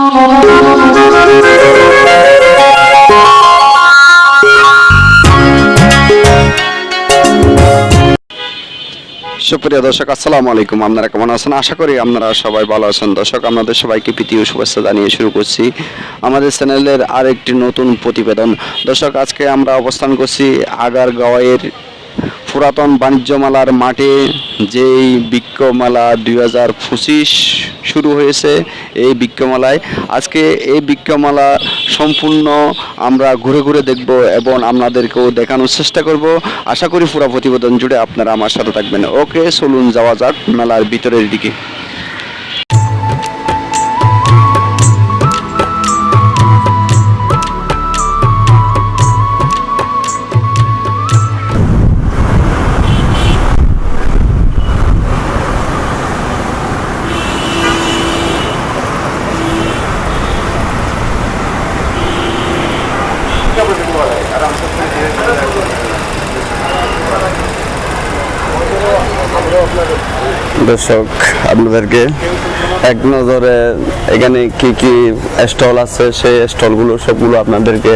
সুপ্রিয় দর্শক, আসসালামু আলাইকুম। আপনারা কেমন আছেন? আশা করি আপনারা সবাই ভালো আছেন। দর্শক, আপনাদের সবাইকে ও শুভেচ্ছা জানিয়ে শুরু করছি আমাদের চ্যানেলের আরেকটি নতুন প্রতিবেদন। দর্শক, আজকে আমরা অবস্থান করছি আগারগাঁওয়ের পুরাতন বাণিজ্য মেলার মাঠে যেই বিক্ষ মেলা দুই হাজার পঁচিশ শুরু হয়েছে এই বিক্ষ মেলায় আজকে এই বিক্ষ মেলা সম্পূর্ণ আমরা ঘুরে ঘুরে দেখব এবং আপনাদেরকেও দেখানোর চেষ্টা করব। আশা করি পুরা প্রতিবেদন জুড়ে আপনারা আমার সাথে থাকবেন। ওকে, চলুন যাওয়া যাক মেলার ভিতরের দিকে। দর্শক, আপনাদেরকে এক নজরে এখানে কি কি স্টল আছে, সেই স্টলগুলো, সবগুলো আপনাদেরকে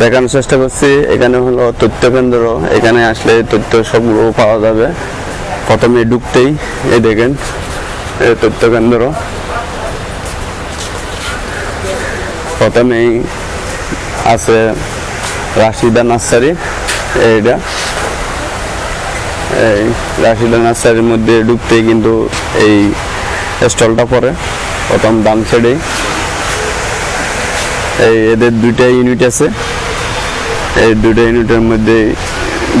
দেখানোর চেষ্টা করছি। এখানে হলো তথ্য কেন্দ্র, এখানে আসলে তথ্য সবগুলো পাওয়া যাবে। প্রথমে ঢুকতেই এই দেখেন, এই তথ্য কেন্দ্র। প্রথমেই আছে রাশিদা নার্সারি, এইটা। এই রাশিদা নার্সারির মধ্যে ঢুকতেই কিন্তু এই স্টলটা পড়ে প্রথম ডান সাইডেই এই এদের দুইটা ইউনিট আছে। এই দুইটা ইউনিটের মধ্যে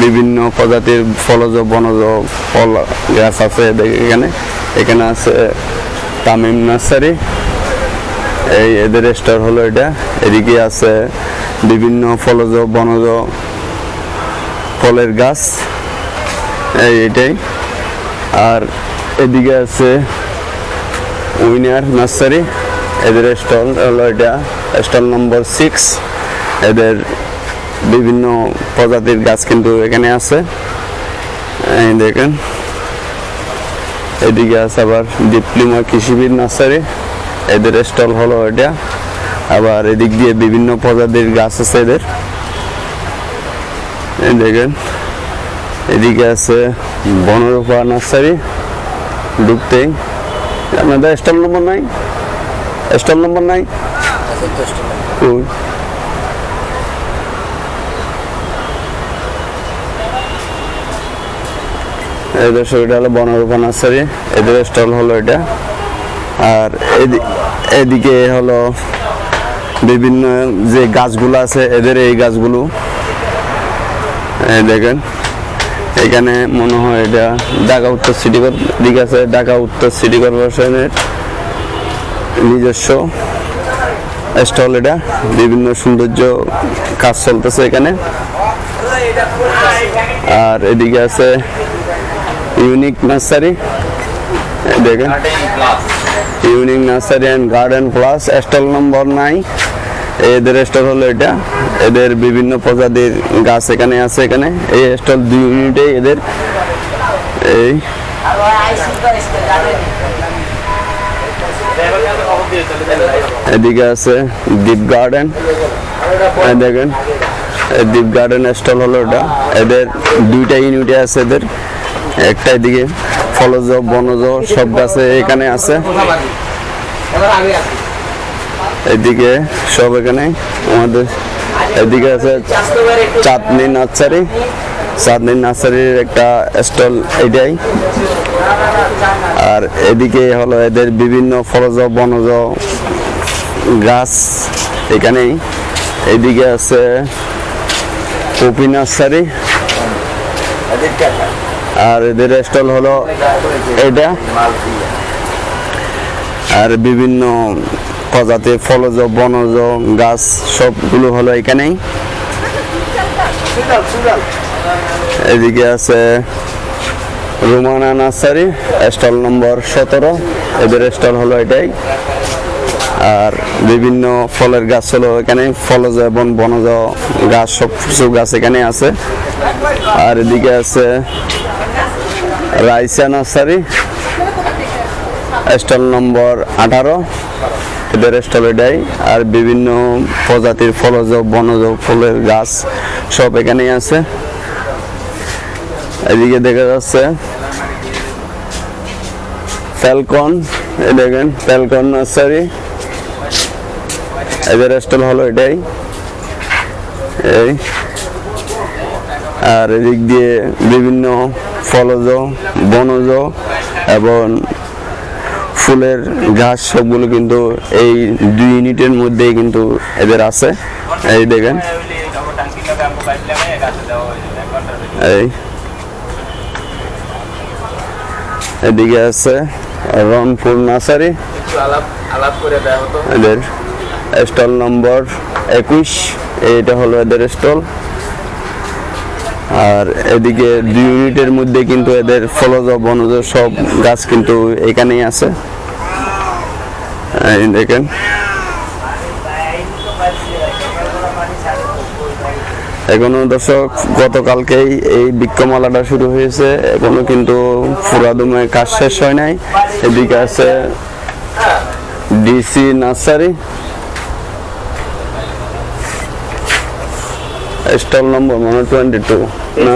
বিভিন্ন প্রজাতির ফলজ, বনজ ফল গাছ আছে এখানে। এখানে আছে তামিম নার্সারি। এই এদের স্টোর হলো এটা। এদিকে আছে বিভিন্ন ফলজ, বনজ ফলের গাছ। এটাই। আর এদিকে আছে উইনার, নার্সারি। এদের স্টল হলো এটা, স্টল নম্বর সিক্স। এদের বিভিন্ন প্রজাতির গাছ কিন্তু এখানে আছে। দেখেন। এদিকে আছে আবার ডিপ্লোমা কৃষিবিদ নার্সারি। এদের স্টল হলো এটা। আবার এদিক দিয়ে বিভিন্ন প্রজাতির গাছ আছে এদের। দেখেন। এদিকে আছে বনরূপা নার্সারি ঢুকতেই আপনাদের স্টল নম্বর নাই? স্টল নম্বর নাই? এই দর্শক, এটা হলো বনরূপা নার্সারি। এদের স্টল হলো এটা। আর এদি- এদিকে হলো বিভিন্ন যে গাছগুলো আছে, এদের এই গাছগুলো। দেখেন। এখানে মনে হয় এটা ঢাকা উত্তর সিটি দিক আছে, ঢাকা উত্তর সিটি কর্পোরেশনের নিজস্ব স্টল এটা। বিভিন্ন সৌন্দর্য কাজ চলতেছে এখানে। আর এদিকে আছে ইউনিক নার্সারি। দেখেন। Unique nursery and garden plus stall number নাই এদের স্টল হলো এটা। এদের বিভিন্ন প্রজাতির গাছ এখানে আছে এখানে। এই স্টল দুই ইউনিটে এদের এই এদিকে আছে ডিপ গার্ডেন দেখেন ডিপ গার্ডেন স্টল হলো এটা। এদের দুইটা ইউনিটে আছে এদের। একটা এদিকে ফলজ, বনজ সব গাছে এখানে আছে। এদিকে সব এখানে, আমাদের এদিকে আছে চাঁদনি নার্সারি। চাঁদনি নার্সারির একটা স্টল এটাই। আর এদিকে হলো এদের বিভিন্ন ফলজ, বনজ গাছ এখানেই। এদিকে আছে কপি নার্সারি। আর এদের স্টল হলো এটা। আর বিভিন্ন প্রজাতির ফলজ, বনজ, গাছ, সবগুলো হলো এখানেই। এদিকে আছে রুমানা নার্সারি, স্টল নম্বর সতেরো। এদের স্টল হলো এটাই। আর বিভিন্ন ফলের গাছ হলো এখানে, ফলজ এবং বনজ গাছ সব কিছু গাছ এখানে আছে। আর এদিকে আছে রাইসা নার্সারি, স্টল নম্বর আঠারো। এদের স্টল আর বিভিন্ন প্রজাতির ফলজ, বনজ ফুলের গাছ সব এখানেই আছে। এদিকে দেখা যাচ্ছে ফ্যালকন, এই দেখেন, ফ্যালকন নার্সারি। স্টল হলো এটাই। এই। আর এদিক দিয়ে বিভিন্ন ফলজ, বনজ এবং ফুলের গাছ সবগুলো কিন্তু এই দুই ইউনিটের মধ্যেই কিন্তু এদের আছে। এই দেখেন। এই। এদিকে আছে রংপুর নার্সারি। এদের স্টল নম্বর একুশ। এটা হলো এদের স্টল। আর এদিকে দুই ইউনিটের মধ্যে কিন্তু এদের ফলজ, বনজ সব গাছ কিন্তু এখানেই আছে। এই দেখেন। এখনও দর্শক, গতকালকেই এই বিক্ষমালাটা শুরু হয়েছে। এখনও কিন্তু ফুরাদুমে কাজ শেষ হয় নাই। এদিকে আছে ডিসি নার্সারি। স্টল নম্বর মানে টোয়েন্টি টু না?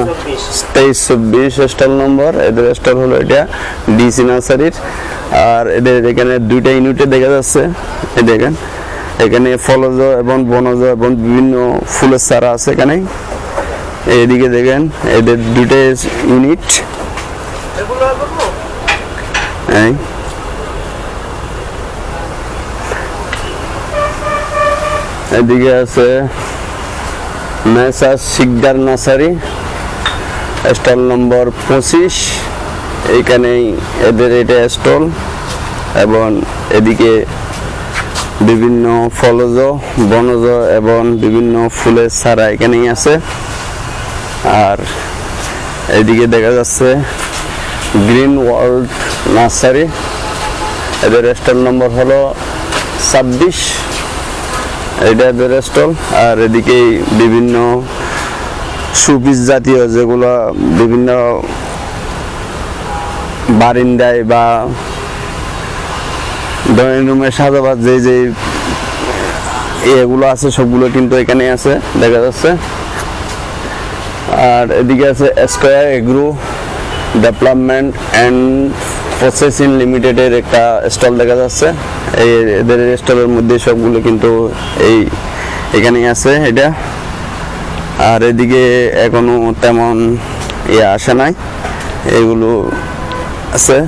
তেইশ চব্বিশ স্টল নম্বর, এদের স্টল হলো এটা ডিসি নার্সারির, আর এদের এখানে দুইটা ইউনিটে দেখা যাচ্ছে, এই দেখেন। এখানে ফলজ এবং বনজ এবং বিভিন্ন ফুলের চারা আছে এখানে। এদিকে দেখেন, এদের দুইটা ইউনিট এদিকে আছে messrs Sikdar nursery stall number পঁচিশ। এইখানেই এদের এটা স্টল এবং এদিকে বিভিন্ন ফলজ, বনজ এবং বিভিন্ন ফুলের চারা এখানেই আছে। আর এদিকে দেখা যাচ্ছে গ্রিন ওয়ার্ল্ড নার্সারি। এদের স্টল নম্বর হলো ছাব্বিশ। এটা এদের স্টল আর এদিকে বিভিন্ন সুপিস জাতীয় যেগুলো বিভিন্ন বারিন্দায় বা ড্রয়িং রুমে সাজাবার যে যে এগুলো আছে, সবগুলো কিন্তু এখানে আছে, দেখা যাচ্ছে। আর এদিকে আছে square agro development and processing লিমিটেডের একটা স্টল দেখা যাচ্ছে। এই এদের স্টলের মধ্যে সবগুলো কিন্তু এই এখানেই আছে এটা। আর এদিকে এখনও তেমন ইয়ে আসে নাই। এগুলো আছে।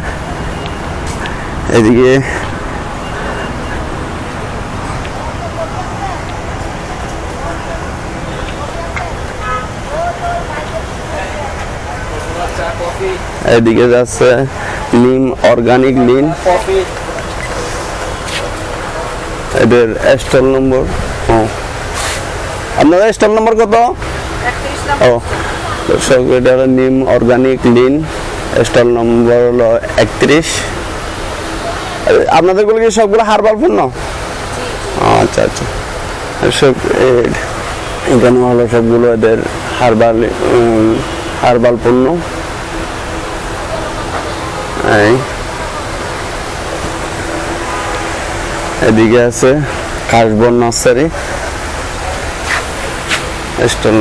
এদিকে এদিকে যাচ্ছে নিম অর্গানিক লিন এদের স্টল নম্বর ও আপনাদের স্টল নম্বর কত? ও, দর্শক, এটা হলো নিম অর্গানিক লিন স্টল নম্বর হলো একত্রিশ। আপনাদেরগুলো কি সবগুলো হারবাল পণ্য? আচ্ছা আচ্ছা। সব এখানে হলো সবগুলো এদের হারবাল হারবাল পণ্য। এই। এদিকে আছে কাশবন নার্সারি। স্টল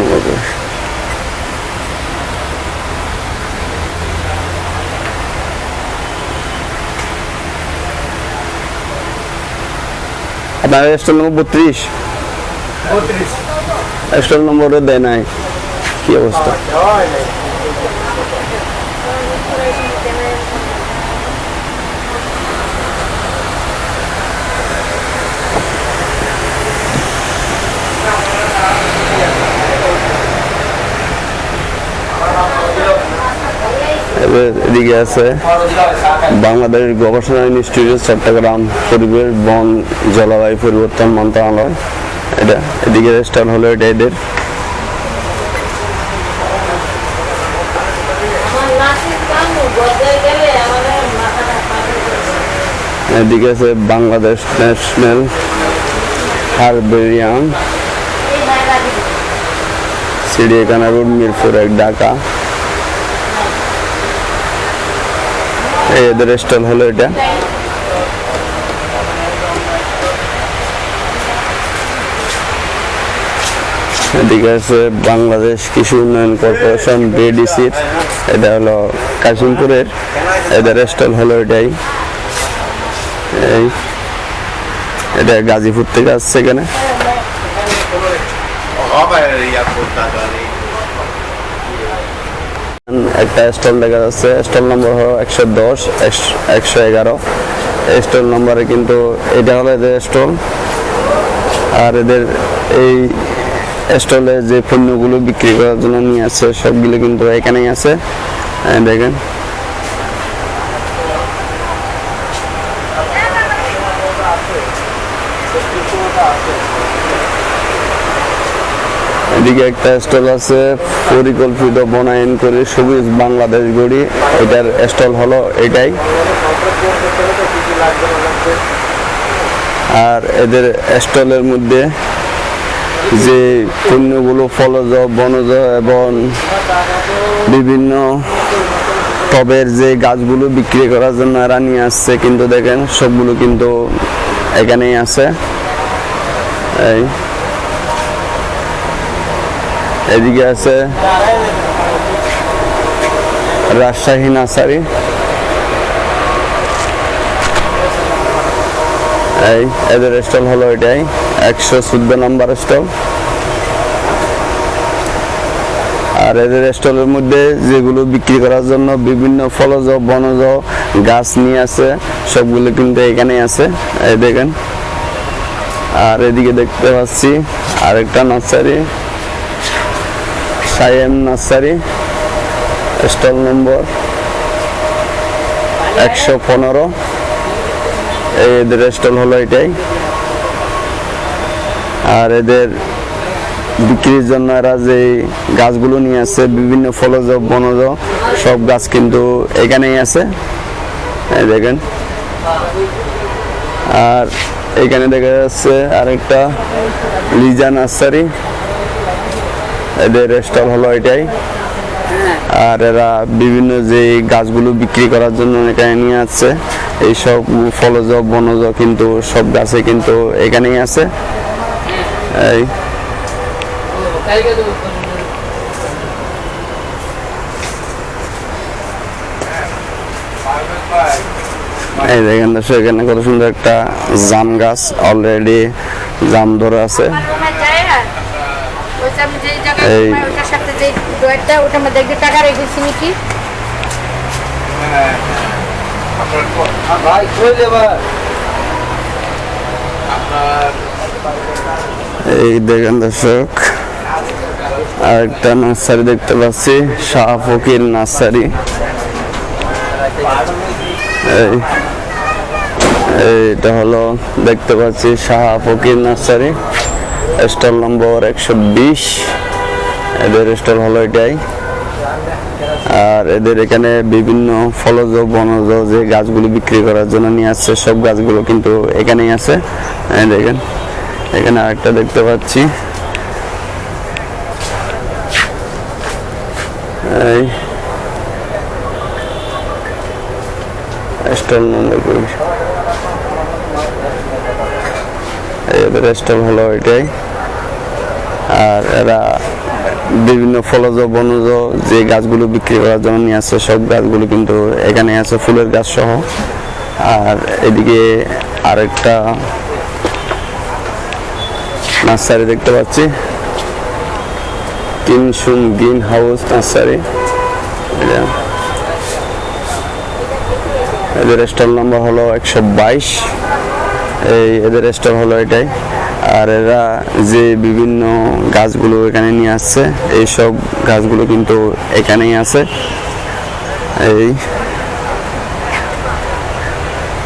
আপনার স্টল নম্বর বত্রিশ? স্টল নম্বরে দেয় নাই। কি অবস্থা? এদিকে আছে বাংলাদেশ গবেষণা ইনস্টিটিউট চট্টগ্রাম পরিবেশ বন জলবায়ু পরিবর্তন মন্ত্রণালয় এটা এদিকে স্টল হলো এটা এদের। এদিকে আছে বাংলাদেশ ন্যাশনাল এই নায়রা দিদি। রোড মিরপুর এক ঢাকা এদের স্টল হলো এটা। এদিকে আছে বাংলাদেশ কৃষি উন্নয়ন কর্পোরেশন বিডিসির এটা হলো কাশিমপুরের। এদের স্টল হলো এটাই। এই, এটা গাজীপুর থেকে আসছে এখানে। হ্যাঁ, হ্যাঁ। একটা স্টল দেখা যাচ্ছে। স্টল নম্বর হলো একশো দশ, একশো এগারো। স্টল নম্বরে কিন্তু এটা হলো এদের স্টল। আর এদের এই স্টলে যে পণ্যগুলো বিক্রি করার জন্য নিয়ে আসছে সবগুলো কিন্তু এখানেই আছে। দেখেন। এদিকে একটা স্টল আছে পরিকল্পিত বনায়ন করে সবুজ বাংলাদেশ গড়ি, এটার স্টল হলো এটাই। আর এদের স্টলের মধ্যে যে পণ্যগুলো ফলজ, বনজ এবং বিভিন্ন টবের যে গাছগুলো বিক্রি করার জন্য এরা নিয়ে আসছে, কিন্তু দেখেন সবগুলো কিন্তু এখানেই আছে। এই এদিকে আছে রাজশাহী নার্সারি। এই এদের স্টল হলো এটাই, একশো চোদ্দ নম্বর স্টল। আর এদের স্টলের মধ্যে যেগুলো বিক্রি করার জন্য বিভিন্ন ফলজ, বনজ গাছ নিয়ে আছে, সবগুলো কিন্তু এখানেই আছে, এই দেখেন। আর এদিকে দেখতে পাচ্ছি আরেকটা নার্সারি। সাইএম নার্সারি স্টল নম্বর একশো পনেরো। এদের স্টল হলো এটাই। আর এদের বিক্রির জন্য এরা যে গাছগুলো নিয়ে আসছে বিভিন্ন ফলজ, বনজ, সব গাছ কিন্তু এখানেই আছে। দেখেন। আর এখানে দেখা যাচ্ছে আরেকটা লিজা নার্সারি। এদের স্টল হলো এটাই। আর এরা বিভিন্ন যে গাছগুলো বিক্রি করার জন্য এখানে নিয়ে আসছে, এইসব ফলজ, বনজ কিন্তু সব গাছে কিন্তু এখানেই আছে। এই। এই দেখেন এখানে কত সুন্দর একটা জাম গাছ অলরেডি জাম ধরে আছে আমার রুমে যায় না ওইটা আমি যেই জায়গায় এই- ঘুমাই, ওটার সাথে যে ডয়ারটা ওটার মধ্যে একটু টাকা রেখেছি নাকি ভাই কই দেবা এই দেখেন দর্শক আরেকটা নার্সারি দেখতে পাচ্ছি শাহ ফকির নার্সারি। এই এইটা হলো দেখতে পাচ্ছি Shah Fakir nursery. Stall number একশো বিশ। এদের স্টল হলো এটাই। আর এদের এখানে বিভিন্ন ফলজ বনজ যে গাছগুলো বিক্রি করার জন্য নিয়ে আসছে, সব গাছগুলো কিন্তু এখানেই আছে। দেখেন, এখানে আরেকটা দেখতে পাচ্ছি। এই স্টল নম্বর কুড়ি এই এদের হলো এটাই। আর এরা বিভিন্ন ফলজ, বনজ যে গাছগুলো বিক্রি করার জন্য নিয়ে আসছে, সব গাছগুলো কিন্তু এখানে আছে, ফুলের গাছ সহ। আর এদিকে আরেকটা নার্সারি দেখতে পাচ্ছি। কিনসুম গ্রিন হাউস নার্সারি। এদের স্টল নম্বর হলো একশো বাইশ। এই এদের স্টল হলো এটাই। আর এরা যে বিভিন্ন গাছগুলো এখানে নিয়ে আসছে এই সব গাছগুলো কিন্তু এখানেই আছে। এই।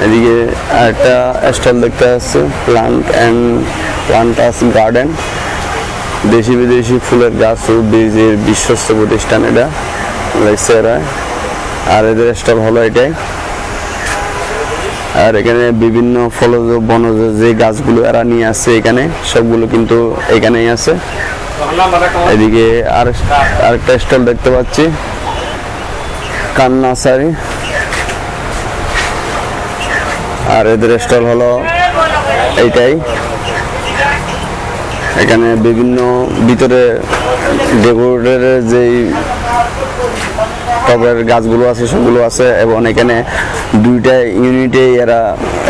এদিকে একটা স্টল দেখতে আসছে প্লান্ট অ্যান্ড প্লান্টাস গার্ডেন দেশি বিদেশি ফুলের গাছ ও বীজের বিশ্বস্ত প্রতিষ্ঠান এটা, দেখছে এরা। আর এদের স্টল হলো এটাই। আর এখানে বিভিন্ন ফলজ বনজ যে গাছগুলো এরা নিয়ে আসছে এখানে, সবগুলো কিন্তু এখানেই আছে। এদিকে আর আরেকটা স্টল দেখতে পাচ্ছি কান্নাসারি আর এদের স্টল হলো এইটাই। এখানে বিভিন্ন ভিতরে ডেকোরেটের যেই টবের গাছগুলো আছে সেগুলো আছে এবং এখানে দুইটা ইউনিটে এরা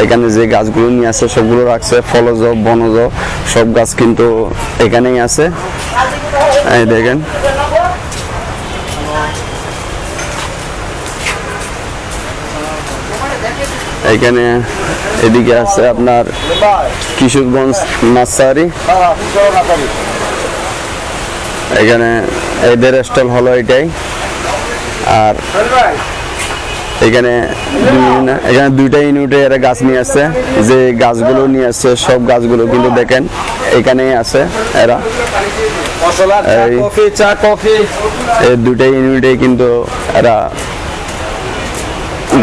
এখানে যে গাছগুলো নিয়ে আছে সবগুলো রাখছে, ফলজ, বনজ, সব গাছ কিন্তু এখানেই আছে। এই দেখেন। এখানে এদিকে আছে আপনার কিশোরগঞ্জ নার্সারি। এখানে এদের স্টল হলো এটাই। আর এখানে এখানে দুইটা ইউনিটে এরা গাছ নিয়ে আসছে। যে গাছগুলো নিয়ে আসছে সব গাছগুলো কিন্তু দেখেন এখানেই আছে এরা। এই দুইটা ইউনিটে কিন্তু এরা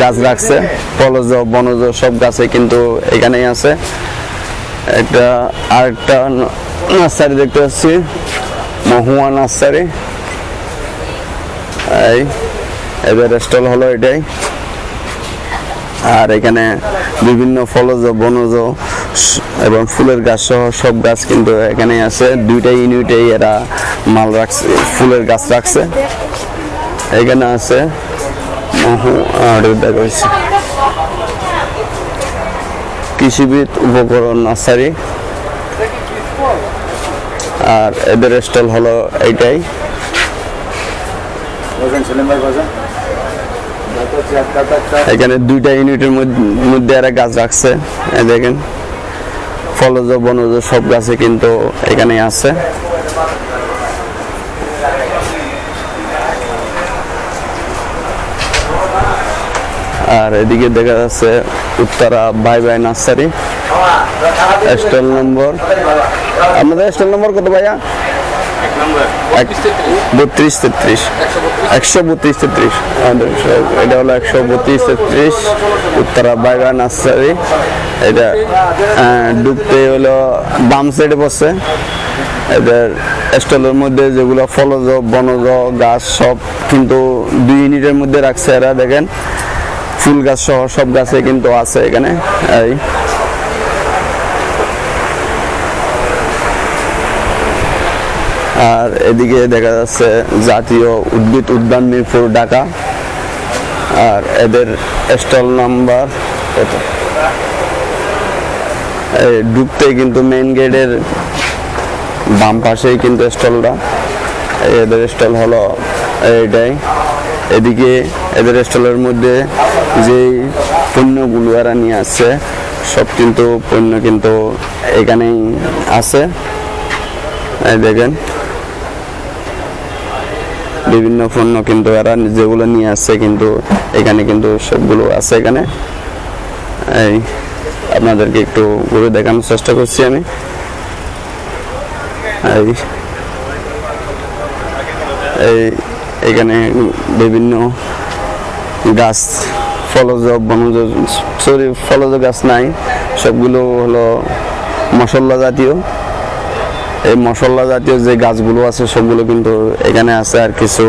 গাছ রাখছে। ফলজ বনজ সব গাছে কিন্তু এখানেই আছে। একটা আরেকটা নার্সারি দেখতে পাচ্ছি। মহুয়া নার্সারি। এই এদের স্টল হলো এটাই। আর এখানে বিভিন্ন ফলজ, বনজ এবং ফুলের গাছ সহ সব গাছ কিন্তু এখানেই আছে। দুইটা ইউনিটেই এরা মাল রাখছে, ফুলের গাছ রাখছে। এখানে আছে মহু আর দেখা কৃষিবিদ উপকরণ নার্সারি। আর এদের স্টল হলো এইটাই। দুইটা ইউনিটের মধ্যে এরা গাছ রাখছে। দেখেন, ফলজ, বনজ সব গাছে কিন্তু এখানে আছে। আর এদিকে দেখা যাচ্ছে Uttara bye bye nursery. Stall number. আপনাদের স্টল নম্বর কত ভাইয়া? বত্রিশ তেত্রিশ। একশো বত্রিশ তেত্রিশ। এটা হলো একশো বত্রিশ তেত্রিশ। উত্তরা নার্সারি। এটা ডুবতে বাম সাইডে বসে। স্টলের মধ্যে যেগুলো ফলজ, বনজ গাছ সব কিন্তু দুই ইউনিটের মধ্যে রাখছে এরা, দেখেন। ফুল গাছ সহ সব গাছে কিন্তু আছে এখানে। এই আর এদিকে দেখা যাচ্ছে জাতীয় উদ্ভিদ উদ্যান মিরপুর, ঢাকা। আর এদের স্টল নাম্বার কত ঢুকতে কিন্তু মেইন গেটের বাম পাশেই কিন্তু স্টলটা। এদের স্টল হলো এটাই এদিকে এদের স্টলের মধ্যে যেই পণ্যগুলো এরা নিয়ে আসছে, সব কিন্তু পণ্য কিন্তু এখানেই আছে। দেখেন। বিভিন্ন পণ্য কিন্তু এরা যেগুলো নিয়ে আসছে কিন্তু এখানে কিন্তু সবগুলো আছে এখানে। এই আপনাদেরকে একটু ঘুরে দেখানোর চেষ্টা করছি আমি। এই এখানে বিভিন্ন গাছ, ফলজ, বনজ, সরি, ফলজ গাছ নাই। সবগুলো হলো মশলা জাতীয়। এই মশলা জাতীয় যে গাছগুলো আছে সবগুলো কিন্তু এখানে আছে আর কিছু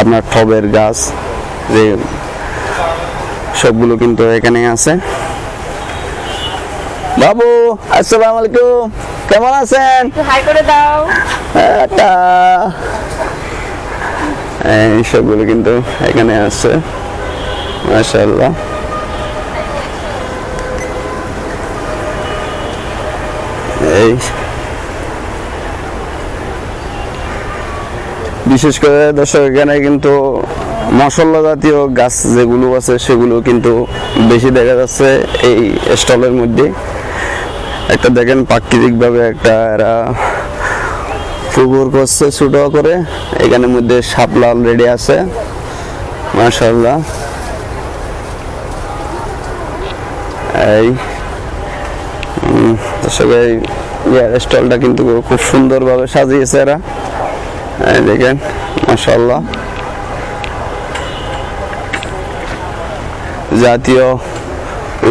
আপনার টবের গাছ যে সবগুলো কিন্তু এখানে আছে। বাবু আসসালামু আলাইকুম। কেমন আছেন? হাই করে দাও। একটা এই সবগুলো কিন্তু এখানে আছে মাশাআল্লাহ। এই বিশেষ করে দর্শক এখানে কিন্তু মশলা জাতীয় গাছ যেগুলো আছে, সেগুলো কিন্তু বেশি দেখা যাচ্ছে এই স্টলের মধ্যে। একটা দেখেন প্রাকৃতিকভাবে একটা এরা পুকুর করছে ছোট করে। এখানের মধ্যে শাপলা অলরেডি আছে মাশাল্লাহ এই দর্শক এই স্টলটা কিন্তু খুব সুন্দরভাবে সাজিয়েছে এরা। এই দেখেন মাসাল্লা জাতীয়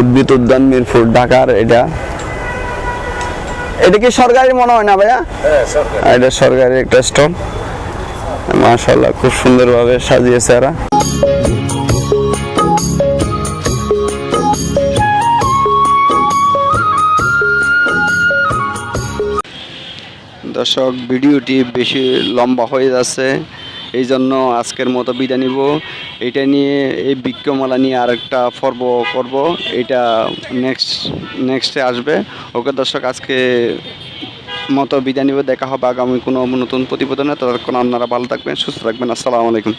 উদ্ভিদ উদ্যান মিরপুর ঢাকার এটা। এটা কি সরকারি মনে হয় না ভাইয়া? এটা সরকারি একটা স্টল। মাসাল্লাহ খুব সুন্দরভাবে সাজিয়েছে এরা। দর্শক, ভিডিওটি বেশি লম্বা হয়ে যাচ্ছে, এই জন্য আজকের মতো বিদায় নিব। এটা নিয়ে এই বিক্রমালা নিয়ে আরেকটা পর্ব করব, এটা নেক্সট নেক্সটে আসবে। ওকে দর্শক, আজকে মতো বিদায় নিব, দেখা হবে আগামী কোনো নতুন প্রতিবেদনে। ততক্ষণ আপনারা ভালো থাকবেন, সুস্থ থাকবেন। আসসালামু আলাইকুম।